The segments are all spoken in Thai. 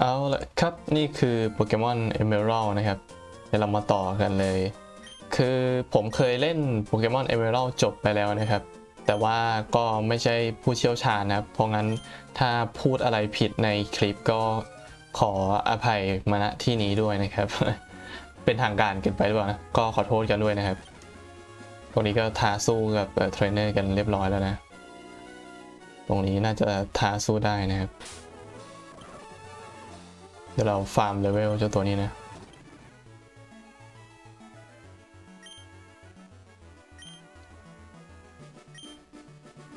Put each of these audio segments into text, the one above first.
เอาละครับนี่คือโปเกมอน Emerald นะครับ เดี๋ยวเรามาต่อกันเลย คือผมเคยเล่นโปเกมอน Emerald จบไปแล้วนะครับ แต่ว่าก็ไม่ใช่ผู้เชี่ยวชาญนะครับ เพราะงั้นถ้าพูดอะไรผิดในคลิปก็ขออภัยมาณที่นี้ด้วยนะครับ เป็นทางการเกินไปหรือเปล่านะ ก็ขอโทษกันด้วยนะครับ ตรงนี้ก็ท้าสู้กับเอ่อเทรนเนอร์กันเรียบร้อยแล้วนะ ตรงนี้น่าจะท้าสู้ได้นะครับ เดี๋ยวเราฟาร์มเลเวลเจ้าตัวนี้นะ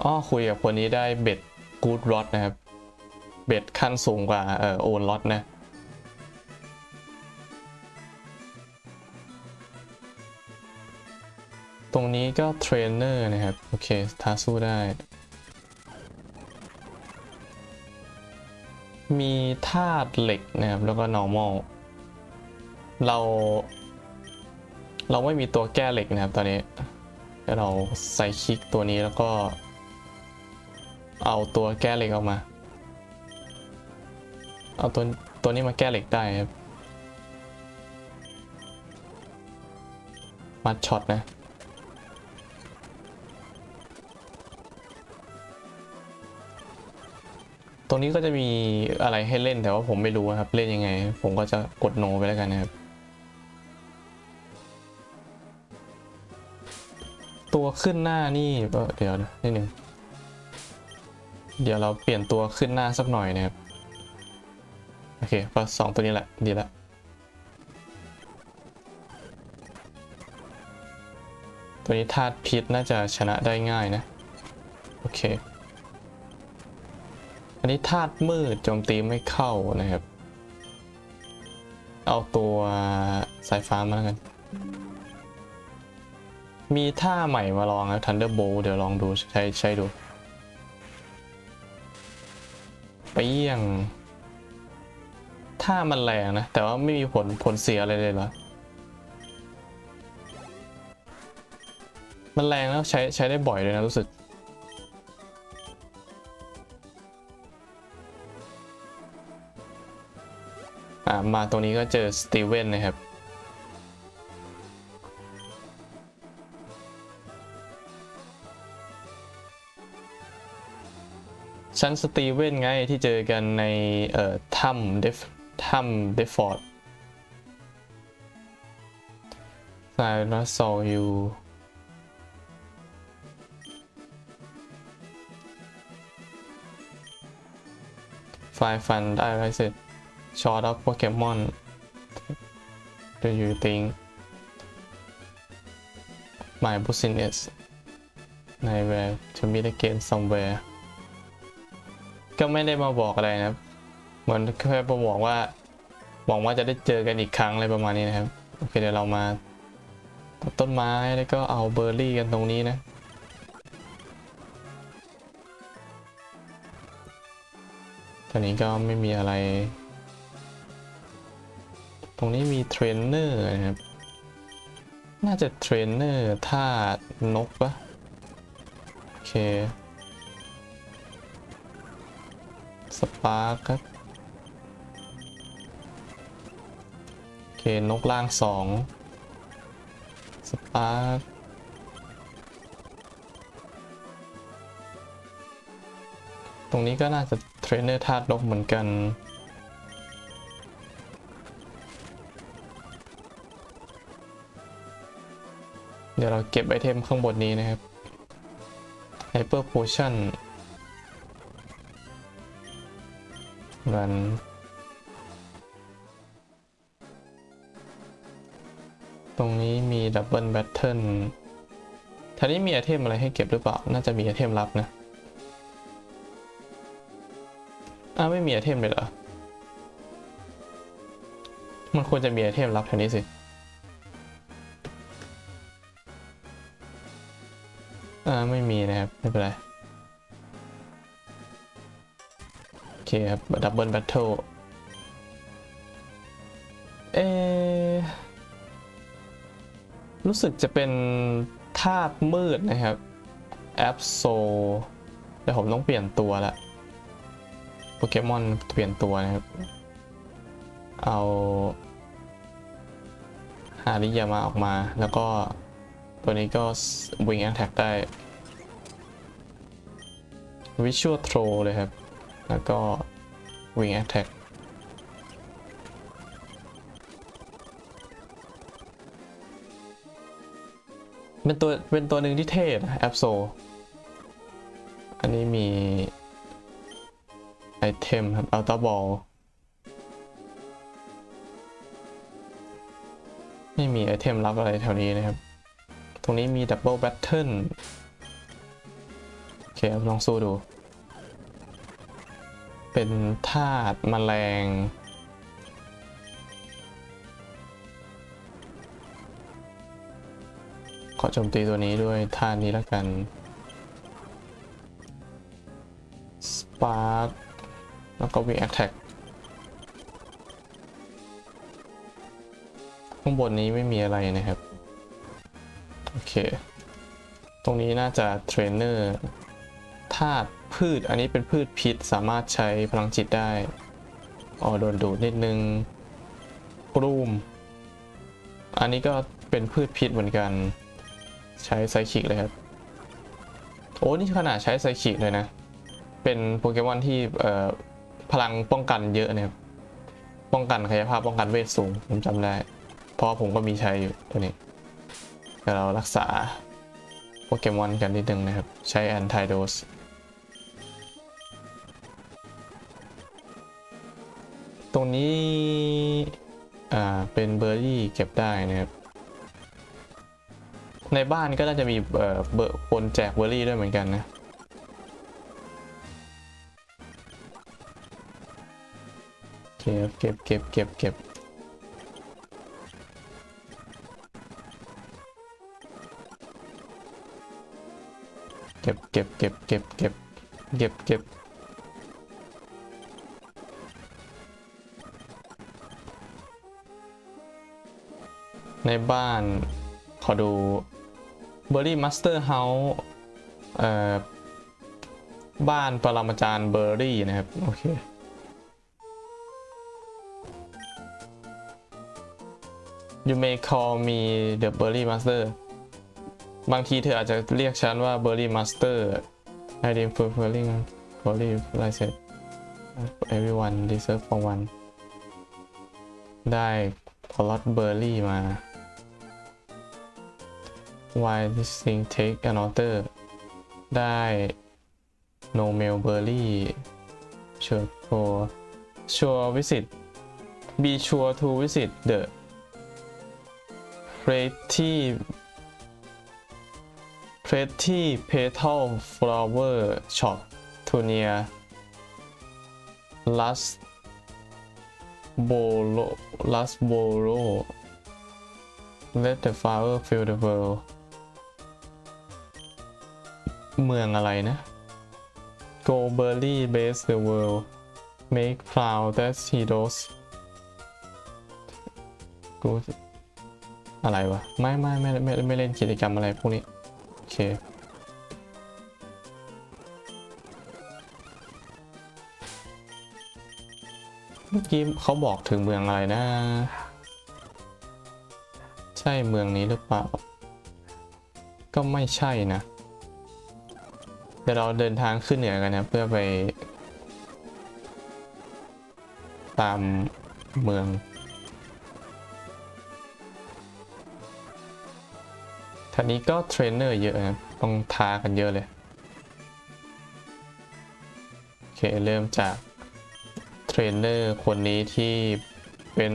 อ้อคุยกับคนนี้ได้เบ็ดกูดรอดนะครับ เบ็ดขั้นสูงกว่าเอ่อโอนรอดนะ ตรงนี้ก็เทรนเนอร์นะครับ โอเคท้าสู้ได้ มีธาตุเหล็กนะครับ แล้วก็ normal เรา เราไม่มีตัวแก้เหล็กนะครับตอนนี้เดี๋ยวเราใส่คลิกตัวนี้แล้วก็ เอาตัวแก้เหล็กออกมา เอาตัวตัวนี้มาแก้เหล็กได้ครับมัดช็อตนะ ตรงนี้ก็จะมีอะไรให้เล่นแต่ว่าผมไม่รู้ครับ เล่นยังไง ผมก็จะกดโนไปแล้วกันนะครับ ตัวขึ้นหน้านี่เดี๋ยวนิดนึงเดี๋ยวเราเปลี่ยนตัวขึ้นหน้าสักหน่อยนะครับ โอเคก็สองตัวนี้แหละดีละตัวนี้ธาตุพิษน่าจะชนะได้ง่ายนะ โอเค อันนี้ธาตุมืดโจมตีไม่เข้านะครับ เอาตัวสายฟ้ามาแล้วกัน มีท่าใหม่มาลองครับ Thunderbolt เดี๋ยวลองดูใช้ใช้ดูเปี้ยงท่ามันแรงนะ แต่ว่าไม่มีผลผลเสียอะไรเลยเหรอ มันแรงแล้วใช้ใช้ได้บ่อยเลยนะรู้สึกามาตรงนี้ก็เจอสตีเวนนะครับ ชั้นสตีเวนไงที่เจอกันในเอ่อถ้ำเดฟถ้ำเดฟฟอร์ดไซรัสโซยูไฟฟันได้ไรเสร็จ short of Pokemon do you think my business nowhere to meet again somewhere ก็ไม่ได้มาบอกอะไรนะครับเหมือนแค่มาบอกว่าหวังว่าจะได้เจอกันอีกครั้งอะไรประมาณนี้นะครับ โอเคเดี๋ยวเรามาตัดต้นไม้แล้วก็เอาเบอร์รี่กันตรงนี้นะตอนนี้ก็ไม่มีอะไร ตรงนี้มีเทรนเนอร์นะครับ น่าจะเทรนเนอร์ท่านกปะโอเค สปาร์ครับ โอเค นกล่างสอง สปาร์คตรงนี้ก็น่าจะเทรนเนอร์ธาตุนกเหมือนกัน ดี๋ยวเราเก็บไอเทมข้างบนนี้นะครับ Hyper Potion รันตรงนี้มีดับเบิลแบทเทิลท่านี้มีไอเทมอะไรให้เก็บหรือเปล่า น่าจะมีไอเทมลับนะอ้าวไม่มีไอเทมเลยเหรอ มันควรจะมีไอเทมลับแถวนี้สิ ไม่มีนะครับ ไม่เป็นไร โอเคครับ ดับเบิลแบทเทิลเอรู้สึกจะเป็นธาตุมืดนะครับแอปโซเดี๋ยวผมต้องเปลี่ยนตัวละโปเกมอนเปลี่ยนตัวนะครับ เอาฮาริยามาออกมา แล้วก็ตัวนี้ก็ Wing Attack ได้ Visual Throw เลยครับ แล้วก็ Wing Attack เป็นตัว เป็นตัวหนึ่งที่เท่นะแอปโซ อันนี้มีไอเทมครับอัลตาบอลไม่มีไอเทมลับอะไรแถวนี้นะครับ ตรงนี้มีดับเบิลแบทเทิล ครับลองสู้ดู เป็นธาตุแมลงขอโจมตีตัวนี้ด้วยท่านี้แล้วกัน Spark แล้วก็ Wing Attack ข้างบนนี้ไม่มีอะไรนะครับ โอเค ตรงนี้น่าจะเทรนเนอร์ ธาตุพืช อันนี้เป็นพืชพิษ สามารถใช้พลังจิตได้อ๋อโดนดูดนิดนึงกรูม อันนี้ก็เป็นพืชพิษเหมือนกัน ใช้ไซคิกเลยครับ โอ้นี่ขนาดใช้ไซคิกเลยนะ เป็นโปเกมอนที่พลังป้องกันเยอะนะครับป้องกันกายภาพป้องกันเวทสูง ผมจำได้ เพราะผมก็มีใช้อยู่ตัวนี้เดี๋ยวเรารักษาโปเกมอนกันนิดนึงนะครับ ใช้แอนติโดส ตรงนี้ อ่า เป็นเบอร์รี่เก็บได้นะครับ ในบ้านก็น่าจะมีเอ่อเบอร์คนแจกเบอร์รี่ด้วยเหมือนกันนะ เก็บเก็บเก็บเก็บเก็บเก็บเก็บเก็บเก็บเก็บเก็บเก็บ ในบ้าน ขอดูเบอร์รี่มาสเตอร์เฮาส์เอ่อ บ้านปรมาจารย์เบอร์รี่นะครับ โอเค You may call me the Berry Master บางทีเธออาจจะเรียกฉันว่า Berry Master I am fulfilling Berry license everyone deserve for one ได้พอลอตเบอร์รี่มา Why this thing take an order ได้ no mail berry sure for sure visit be sure to visit the pretty pretty petal flower shop to near last bolo last bolo let the flower fill the world เมืองอะไรนะ Go Berry base the world make proud that he does กูอะไรวะไม่ไม่ไม่ไม่ไม่ไม่เล่นกิจกรรมอะไรพวกนี้ โอเคเมื่อกี้เขาบอกถึงเมืองอะไรนะ ใช่เมืองนี้หรือเปล่า ก็ไม่ใช่นะ เดี๋ยวเราเดินทางขึ้นเหนือกันนะเพื่อไป ตามเมือง ท่านี้ก็เทรนเนอร์เยอะนะต้องทากันเยอะเลย โอเค เริ่มจากเทรนเนอร์คนนี้ที่เป็น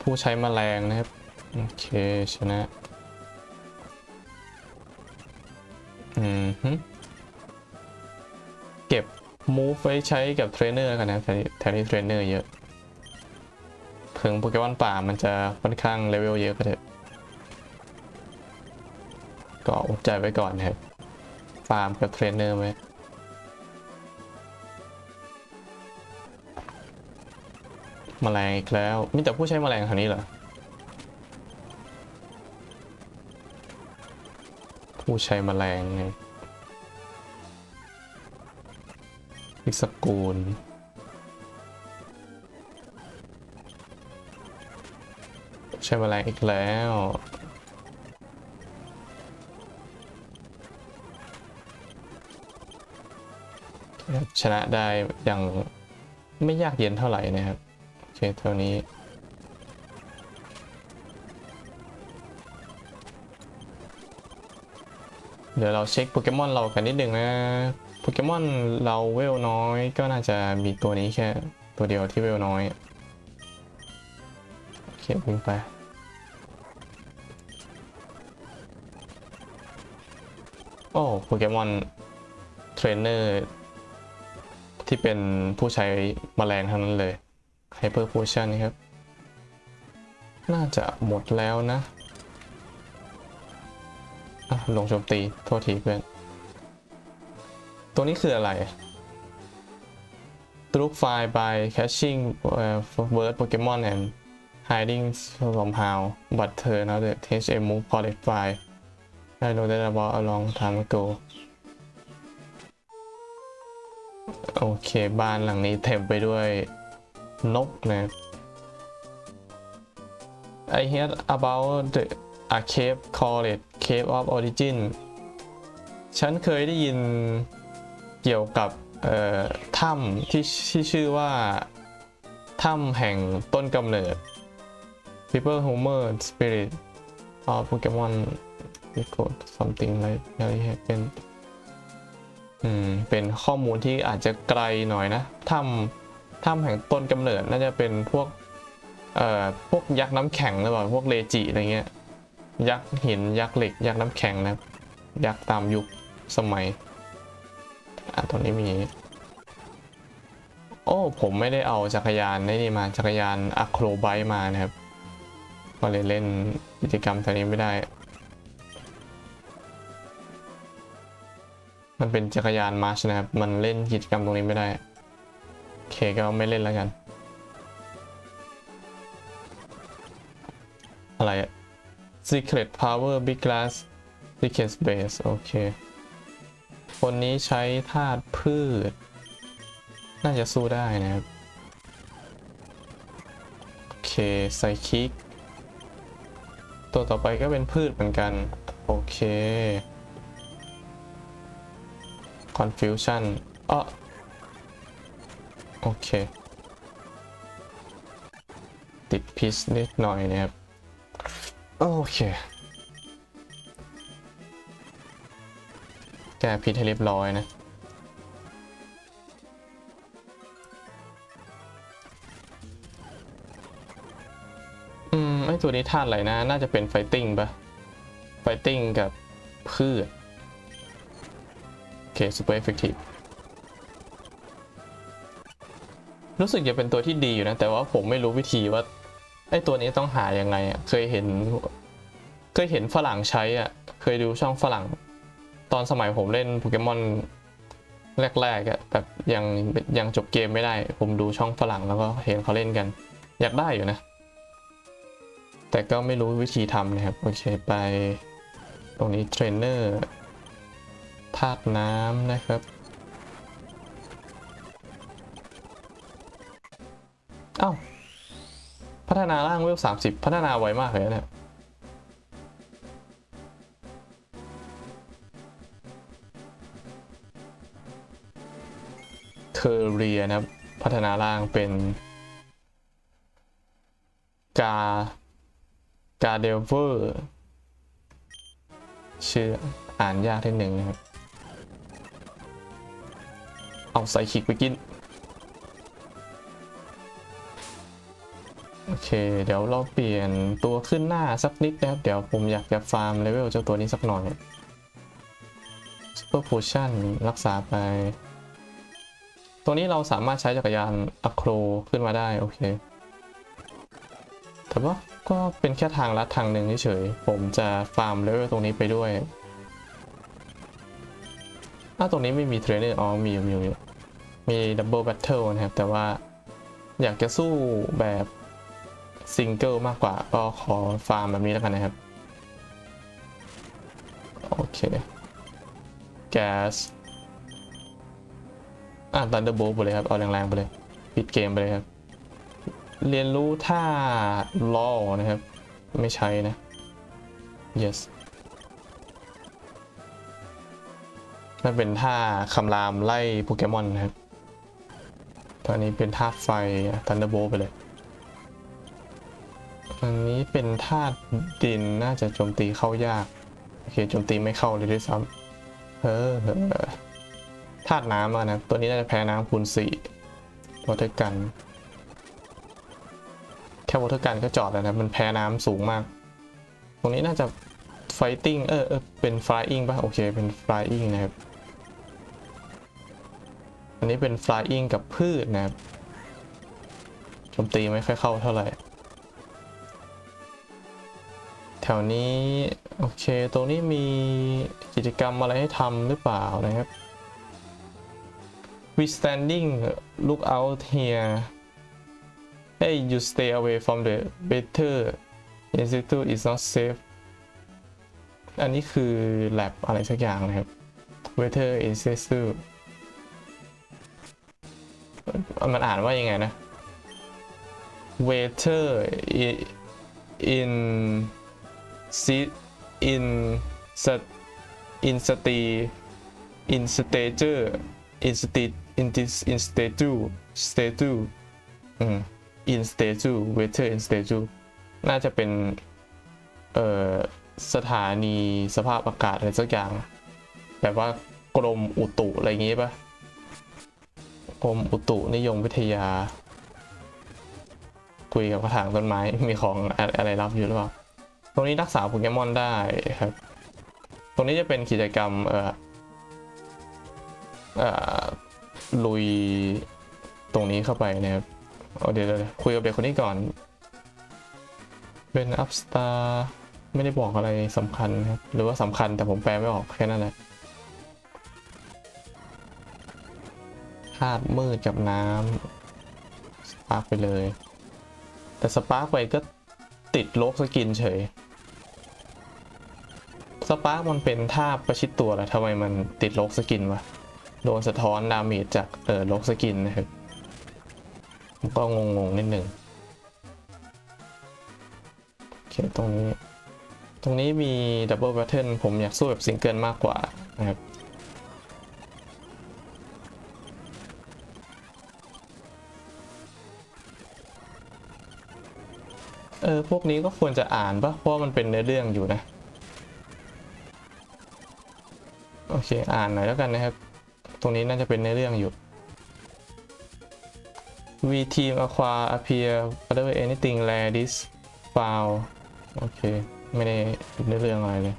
ผู้ใช้แมลงนะครับ โอเค ชนะ เก็บมูฟไว้ใช้กับเทรนเนอร์กันนะแถวนี้เทรนเนอร์เยอะ ถึงโปเกมอนป่ามันจะค่อนข้างเลเวลเยอะก็เถอะ ก็อดใจไว้ก่อนนะครับฟาร์มกับเทรนเนอร์ไว้แมลงอีกแล้ว มีแต่ผู้ใช้แมลงแถวนี้เหรอ ผู้ใช้แมลงไง อีกสกูลใช้แมลงอีกแล้วชนะได้อย่างไม่ยากเย็นเท่าไหร่นะครับ โอเค เท่านี้ เดี๋ยวเราเช็คโปเกมอนเรากันนิดนึงนะ โปเกมอนเราเวลน้อยก็น่าจะมีตัวนี้แค่ตัวเดียวที่เวลน้อยโอเควิ่งไปโอ้โปเกมอนเทรนเนอร์ที่เป็นผู้ใช้แมลงทั้งนั้นเลย Hyper Potion ครับ น่าจะหมดแล้วนะะลงโจมตี โทษทีเพื่อน ตัวนี้คืออะไร t r u k file by caching uh, word Pokemon and hiding somehow but turn out the THM move collect file I know that about a long time ago โอเค บ้านหลังนี้เต็มไปด้วยนกนะ I heard about the a cave called Cave of Origin ฉันเคยได้ยิน เกี่ยวกับถ้ำที่ที่ชื่อว่าถ้ำแห่งต้นกำเนิด People Homer Spirit of Pokemon Record something like that happen อืมเป็นข้อมูลที่อาจจะไกลหน่อยนะถ้ำถ้ำแห่งต้นกำเนิดน่าจะเป็นพวกเอ่อพวกยักษ์น้ำแข็งหรือเปล่าพวกเลจิอะไรเงี้ยยักษ์หินยักษ์เหล็ก ยักษ์น้ำแข็งนะยักษ์ตามยุคสมัย อะตรงนี้มี โอ้ ผมไม่ได้เอาจักรยานนี่มาจักรยานอะโครไบมานะครับ ก็เลยเล่นกิจกรรมแถวนี้ไม่ได้ มันเป็นจักรยานมาร์ชนะครับ มันเล่นกิจกรรมตรงนี้ไม่ได้โอเคก็ไม่เล่นแล้วกัน อะไรอะ Secret Power Big Glass Secret Base โอเค คนนี้ใช้ธาตุพืช น่าจะสู้ได้นะครับ โอเคไซคิก ตัวต่อไปก็เป็นพืชเหมือนกัน โอเค Confusion อ้อโอเค ติดพิษนิดหน่อยนะครับ โอเค ก้พิษให้เรียบร้อยนะอืมไอตัวนี้ธาตุอะไรนะ น่าจะเป็นไฟติ้งปะไฟติ้งกับพืชโอเค super effective รู้สึกจะเป็นตัวที่ดีอยู่นะ แต่ว่าผมไม่รู้วิธีว่า ไอตัวนี้ต้องหายังไงอะเคยเห็น เคยเห็นฝรั่งใช้อะ เคยดูช่องฝรั่ง อนสมัยผมเล่นโปเกมอนแรกๆอะแบบยังยังจบเกมไม่ได้ ผมดูช่องฝรั่งแล้วก็เห็นเขาเล่นกัน อยากได้อยู่นะ แต่ก็ไม่รู้วิธีทำนะครับ โอเคไป ตรงนี้เทรนเนอร์ธาตุน้ำนะครับเอ้าวพัฒนาร่างเวล30พัฒนาไวมากเลยนะเนี่ย เทอร์เรียนะครับ พัฒนาร่างเป็น กา กาเดลเวอร์ชื่ออ่านยากทีหนึ่งนะครับ เอาใส่คิกไปกิน โอเค เดี๋ยวเราเปลี่ยนตัวขึ้นหน้าสักนิดนะครับ เดี๋ยวผมอยากจะฟาร์มเลเวลเจ้าตัวนี้สักหน่อย Super Potion รักษาไป ตัวนี้เราสามารถใช้จักรยานอะโครขึ้นมาได้โอเค แต่ว่าก็เป็นแค่ทางลัดทางหนึ่งเฉยๆผมจะฟาร์มเลเวลตรงนี้ไปด้วยอ้าตรงนี้ไม่มีเทรนเนอร์อ๋อมีมีอยู่มีดับเบิลแบทเทิลนะครับ แต่ว่าอยากจะสู้แบบซิงเกิลมากกว่า ก็ขอฟาร์มแบบนี้แล้วกันนะครับ โอเคแก๊ส อะตันเดอร์โบไปเลยครับ เอาแรงๆไปเลย ปิดเกมไปเลยครับ เรียนรู้ท่าล่อนะครับ ไม่ใช้นะ yes นั่นเป็นท่าคำรามไล่โปเกมอนนะครับตอนนี้เป็นธาตุไฟทันเดอร์โบไปเลย อันนี้เป็นธาตุดินน่าจะโจมตีเข้ายาก โอเคโจมตีไม่เข้าเลยด้วยซ้ำเออ ธาตุน้ำอะนะ ตัวนี้น่าจะแพ้น้ำคูณสี่วอเตอร์กัน แค่วอเตอร์กันก็จอดแล้วนะ มันแพ้น้ำสูงมาก ตรงนี้น่าจะไฟติ้งเออเออเป็นฟลายอิงป่ะ โอเค เป็นฟลายอิงนะครับ อันนี้เป็น flying กับพืชนะครับโจมตีไม่ค่อยเข้าเท่าไหร่ แถวนี้ โอเค ตรงนี้มีกิจกรรมอะไรให้ทำหรือเปล่านะครับ we standing look out here hey you stay away from the better institute is not safe อันนี้คือ lab อะไรสักอย่างนะครับ better institute มันอ่านว่ายังไงนะ waiter in sit in sat in sti in stature in sti in this in statue statue อืม in statue waiter in statue น่าจะเป็น เอ่อ สถานีสภาพอากาศอะไรสักอย่าง แบบว่ากรมอุตุอะไรอย่างงี้ปะกรมอุตุนิยมวิทยา คุยกับกระถางต้นไม้ มีของอะอะไรรับอยู่หรือเปล่า ตรงนี้รักษาโปเกมอนได้ครับ ตรงนี้จะเป็นกิจกรรม เอ่อ เอ่อ ลุยตรงนี้เข้าไปนะครับเอาเดี๋ยวเดี๋ยวคุยกับเด็กคนนี้ก่อน เป็นอัพสตาร์ไม่ได้บอกอะไรสำคัญครับ หรือว่าสำคัญแต่ผมแปลไม่ออกแค่นั้นแหละธาตุมืดกับน้ำสปาร์กไปเลย แต่สปาร์กไปก็ติดโลกสกินเฉยสปาร์กมันเป็นท่าประชิดตัวแหละทำไมมันติดโลกสกินวะ โดนสะท้อนดาเมจจากเออโลกสกินนะครับก็งงๆนิดหนึ่งโอเคตรงนี้ ตรงนี้มีดับเบิลแพทเทิร์นผมอยากสู้แบบซิงเกิลมากกว่านะครับเออ พวกนี้ก็ควรจะอ่านปะเพราะมันเป็นเนื้อเรื่องอยู่นะ โอเค อ่านหน่อยแล้วกันนะครับ รงนี้น่าจะเป็นเนื้อเรื่องอยู่ We team acquire appear whatever anything rare this foul โอเค ไม่ได้เนื้อเรื่องอะไรเลย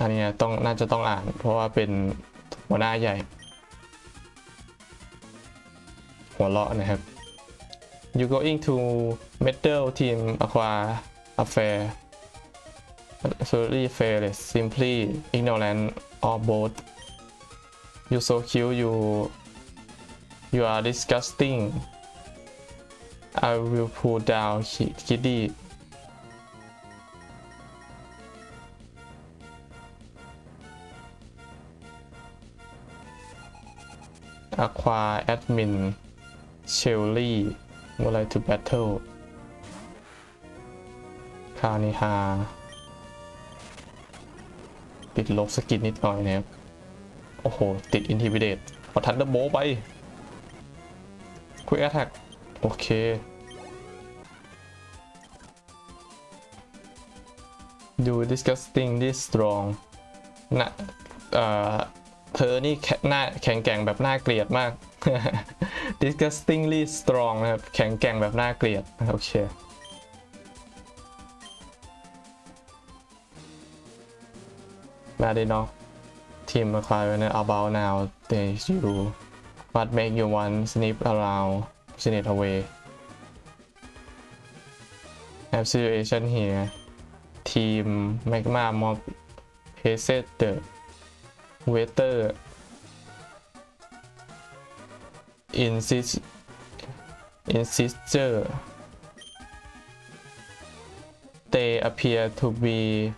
อันนี้ต้องน่าจะต้องอ่าน เพราะว่าเป็นหัวหน้าใหญ่ หัวเราะนะครับ you going to metal team aqua affair. Absolutely fearless simply ignorant or both. You so cute you you are disgusting. I will pull down Ki- Kitty. Aqua Admin. Shelly would like to battle คานิฮาติดลบสกินนิดหน่อยนะครับ โอ้โห ติด Intimidate ขอทันเดอร์โบไป Quick Attack โอเคดู disgusting this strong นะเอ่อเธอนี่แข็งหน้าแข็งแกร่งแบบน่าเกลียดมาก disgustingly strong นะครับ แข็งแกร่งแบบน่าเกลียด โอเค มาได้เนาะทีมมาคลายไว้ใน about now they you what make you want sniff around sneak away have situation here team magma mob hated the waiter insist insister they appear to be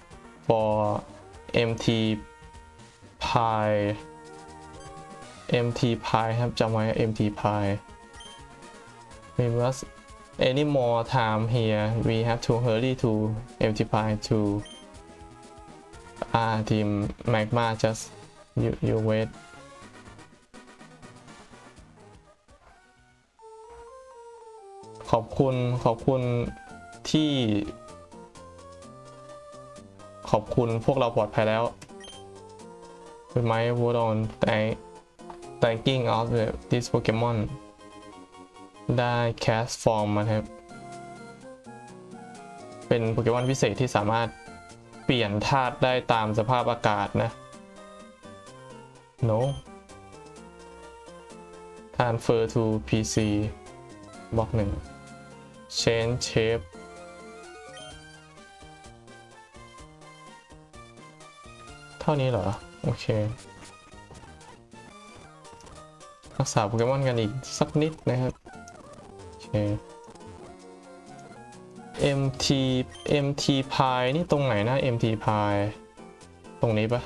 for MT pi MT Pi ครับจำไว้ MT Pi we must any more time here we have to hurry to MT Pi to ah team magma just you you wait ขอบคุณขอบคุณที่ ขอบคุณพวกเราปลอดภัยแล้ว We might vote on thank thanking of the this Pokemon ได้ cast form มาครับ เป็นโปเกมอนพิเศษที่สามารถเปลี่ยนธาตุได้ตามสภาพอากาศนะ no transfer to PC บล็อกหนึ่ง change shape ท่านี้เหรอ โอเค รักษาโปเกมอนกันอีกสักนิดนะครับ โอเค MT MT Pi นี่ตรงไหนนะ MT Pi ตรงนี้ปะ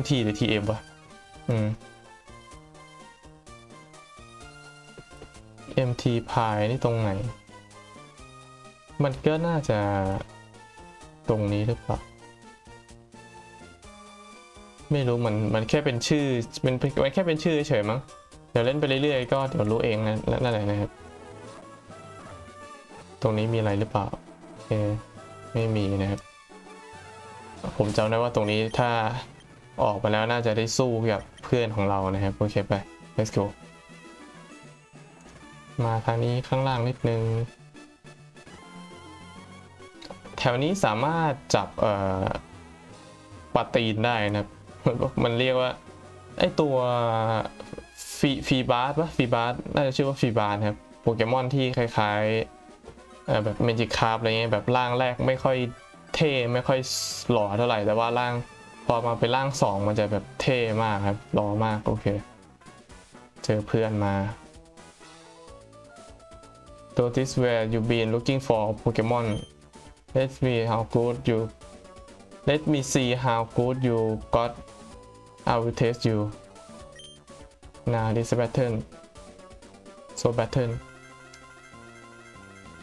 MT หรือ TM ปะอืม MT Pi นี่ตรงไหน มันก็น่าจะ ตรงนี้หรือเปล่าไม่รู้มันมันแค่เป็นชื่อมันเป็นมันแค่เป็นชื่อเฉยมั้งเดี๋ยวเล่นไปเรื่อยๆก็เดี๋ยวรู้เองนะนั่นแหละนะครับ ตรงนี้มีอะไรหรือเปล่าโอเคไม่มีนะครับ ผมจำได้ว่าตรงนี้ถ้าออกไปแล้วน่าจะได้สู้กับเพื่อนของเรานะครับโอเคไป let's go มาทางนี้ข้างล่างนิดนึง ถวนี้สามารถจับปลาตีนได้นะครับ มันเรียกว่า ไอตัวฟีฟีบาร์ปะฟีบาร์น่าจะชื่อว่าฟีบาร์ครับ โปเกมอนที่คล้ายๆแบบเมจิคาร์บอะไรเงี้ยแบบร่างแรกไม่ค่อยเท่ไม่ค่อยหล่อเท่าไหร่ แต่ว่าร่างพอมาเป็นร่างสองมันจะแบบเท่มากครับหล่อมากโอเค เจอเพื่อนมา Notice where you been looking for Pokemon Let me how good you Let me see how good you got I will test you Now this pattern so pattern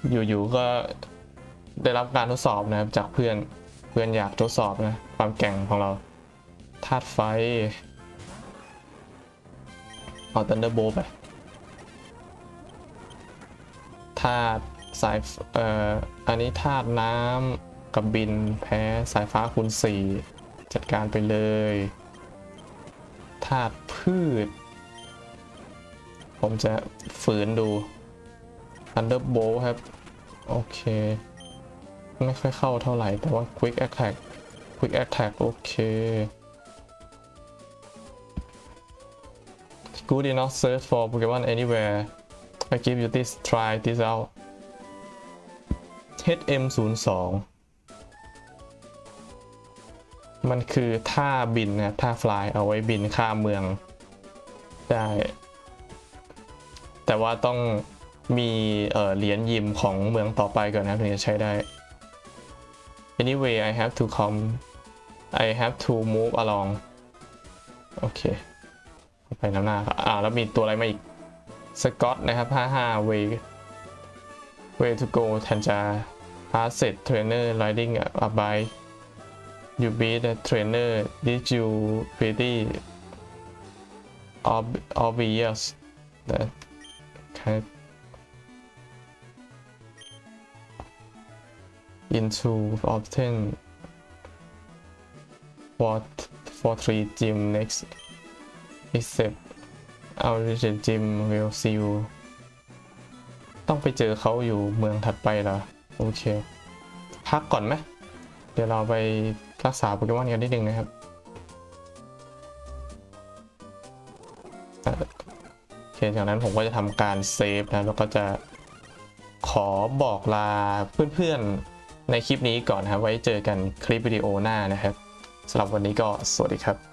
อยู่ๆก็ได้รับการทดสอบนะครับจากเพื่อนเพื่อนอยากทดสอบนะ ความแก่งของเราธาตุไฟ เอาตันเดอร์โบไปธาตุ สายเอ่ออันนี้ธาตุน้ำกับบินแพ้สายฟ้าคูณ4จัดการไปเลยธาตุพืช ผมจะฝืนดู Thunderbolt ครับ โอเค ไม่ค่อยเข้าเท่าไหร่ แต่ว่า Quick Attack Quick Attack โอเค Good enough search for Pokemon anywhere I give you this try this out HM02 มันคือท่าบินนะท่าฟลายเอาไว้บินข้ามเมืองได้ แต่ว่าต้องมีเเหรียญยิมของเมืองต่อไปก่อนนะถึงจะใช้ได้ anyway I have to come I have to move along โอเค ไปน้ำหน้าครับอ่า แล้วมีตัวอะไรมาอีก สกอตนะครับ 55 way way to go ทันจา pass set trainer riding a bike you beat the trainer did you pretty ob- obvious that kind into often for for three gym next except our region gym will see you ต้องไปเจอเขาอยู่เมืองถัดไปเหรอ โอเค พักก่อนไหม เดี๋ยวเราไปรักษาโปเกมอนกันนิดนึงนะครับโอเคจากนั้นผมก็จะทำการเซฟนะ แล้วก็จะขอบอกลาเพื่อนๆในคลิปนี้ก่อนนะครับ ไว้เจอกันคลิปวิดีโอหน้านะครับสำหรับวันนี้ก็สวัสดีครับ